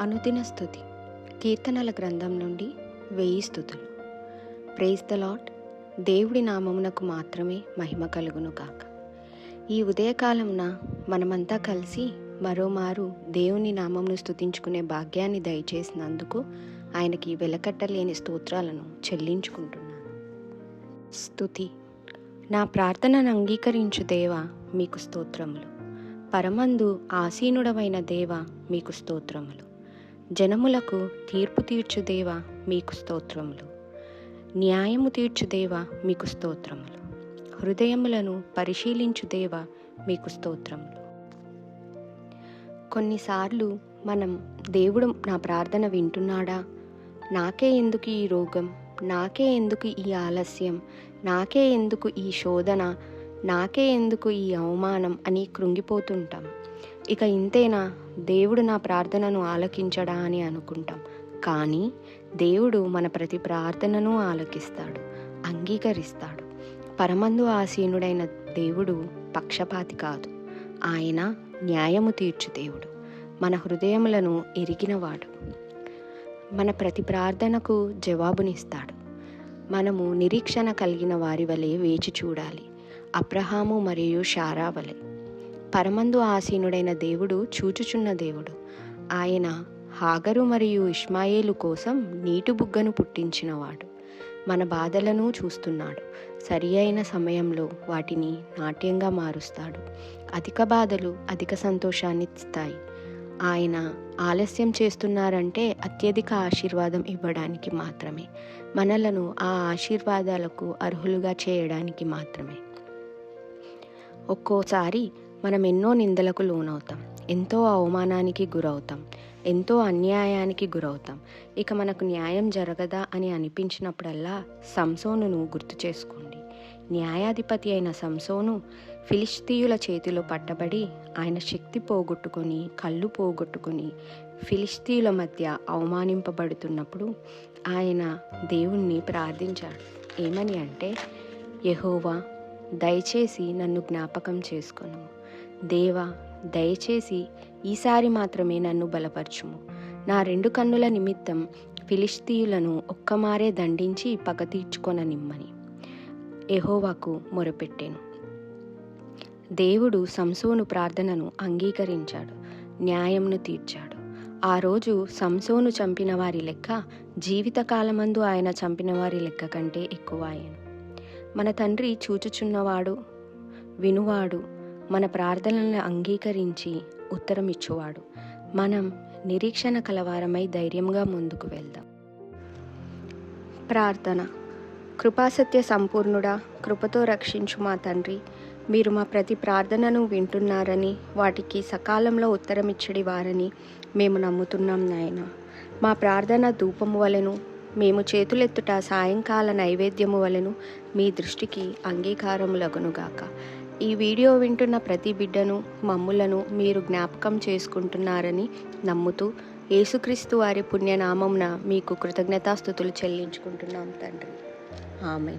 అనుదిన స్థుతి. కీర్తనల గ్రంథం నుండి వెయ్యి స్థుతులు. ప్రేజ్ ద లాట్ దేవుడి నామమునకు మాత్రమే మహిమ కలుగును కాక ఈ ఉదయకాలమున మనమంతా కలిసి మరోమారు దేవుని నామమును స్థుతించుకునే భాగ్యాన్ని దయచేసినందుకు ఆయనకి వెలకట్టలేని స్తోత్రాలను చెల్లించుకుంటున్నాను. స్థుతి. నా ప్రార్థనను అంగీకరించు దేవ మీకు స్తోత్రములు. పరమందు ఆసీనుడవైన దేవ మీకు స్తోత్రములు. జనములకు తీర్పు తీర్చుదేవా మీకు స్తోత్రములు. న్యాయము తీర్చుదేవా మీకు స్తోత్రములు. హృదయములను పరిశీలించుదేవా మీకు స్తోత్రములు. కొన్నిసార్లు మనం దేవుడు నా ప్రార్థన వింటున్నాడా? నాకే ఎందుకు ఈ రోగం? నాకే ఎందుకు ఈ ఆలస్యం? నాకే ఎందుకు ఈ శోధన? నాకే ఎందుకు ఈ అవమానం? అని కృంగిపోతుంటాం. ఇక ఇంతేనా? దేవుడు నా ప్రార్థనను ఆలకించడా అని అనుకుంటాం. కానీ దేవుడు మన ప్రతి ప్రార్థనను ఆలకిస్తాడు అంగీకరిస్తాడు. పరమందు ఆసీనుడైన దేవుడు పక్షపాతి కాదు. ఆయన న్యాయము తీర్చు దేవుడు మన హృదయములను ఎరిగినవాడు. మన ప్రతి ప్రార్థనకు జవాబునిస్తాడు. మనము నిరీక్షణ కలిగిన వారి వలె వేచి చూడాలి. అబ్రహాము మరియు షారా వలె. పరమందు ఆసీనుడైన దేవుడు చూచుచున్న దేవుడు. ఆయన హాగరు మరియు ఇష్మాయేలు కోసం నీటి బుగ్గను పుట్టించినవాడు. మన బాధలను చూస్తున్నాడు. సరి అయిన సమయంలో వాటిని నాట్యంగా మారుస్తాడు. అధిక బాధలు అధిక సంతోషాన్ని ఇస్తాయి. ఆయన ఆలస్యం చేస్తున్నారంటే అత్యధిక ఆశీర్వాదం ఇవ్వడానికి మాత్రమే. మనలను ఆ ఆశీర్వాదాలకు అర్హులుగా చేయడానికి మాత్రమే. ఒక్కోసారి మనం ఎన్నో నిందలకు లోనవుతాం. ఎంతో అవమానానికి గురవుతాం. ఎంతో అన్యాయానికి గురవుతాం. ఇక మనకు న్యాయం జరగదా అని అనిపించినప్పుడల్లా సంసోనును గుర్తు చేసుకోండి. న్యాయాధిపతి అయిన సంసోను ఫిలిస్తీయుల చేతిలో పట్టబడి ఆయన శక్తి పోగొట్టుకొని కళ్ళు పోగొట్టుకొని ఫిలిస్తీయుల మధ్య అవమానింపబడుతున్నప్పుడు ఆయన దేవుణ్ణి ప్రార్థించాడు. ఏమని అంటే యహోవా దయచేసి నన్ను జ్ఞాపకం చేసుకున్నాము దేవా దయచేసి ఈసారి మాత్రమే నన్ను బలపరచుము. నా రెండు కన్నుల నిమిత్తం ఫిలిస్తీయులను ఒక్కమారే దండించి పగ తీర్చుకొననిమ్మని ఎహోవాకు మొరపెట్టాను. దేవుడు సంసోను ప్రార్థనను అంగీకరించాడు న్యాయంను తీర్చాడు. ఆ రోజు సంసోను చంపిన వారి లెక్క జీవితకాలమందు ఆయన చంపిన వారి లెక్క కంటే ఎక్కువ ఆయన మన తండ్రి చూచుచున్నవాడు వినువాడు మన ప్రార్థనలను అంగీకరించి ఉత్తరం ఇచ్చువాడు మనం నిరీక్షణ కలవారమై ధైర్యంగా ముందుకు వెళ్దాం. ప్రార్థన. కృపాసత్య సంపూర్ణుడా కృపతో రక్షించు మా తండ్రి. మీరు మా ప్రతి ప్రార్థనను వింటున్నారని వాటికి సకాలంలో ఉత్తరమిచ్చడి వారని మేము నమ్ముతున్నాం నాయన. మా ప్రార్థన ధూపము వలెను మేము చేతులెత్తుట సాయంకాల నైవేద్యము వలెను మీ దృష్టికి అంగీకారములగునుగాక. ఈ వీడియో వింటున్న ప్రతి బిడ్డను మమ్ములను మీరు జ్ఞాపకం చేసుకుంటున్నారని నమ్ముతూ యేసుక్రీస్తు వారి పుణ్యనామంన మీకు కృతజ్ఞతాస్థుతులు చెల్లించుకుంటున్నాం తండ్రి. ఆమె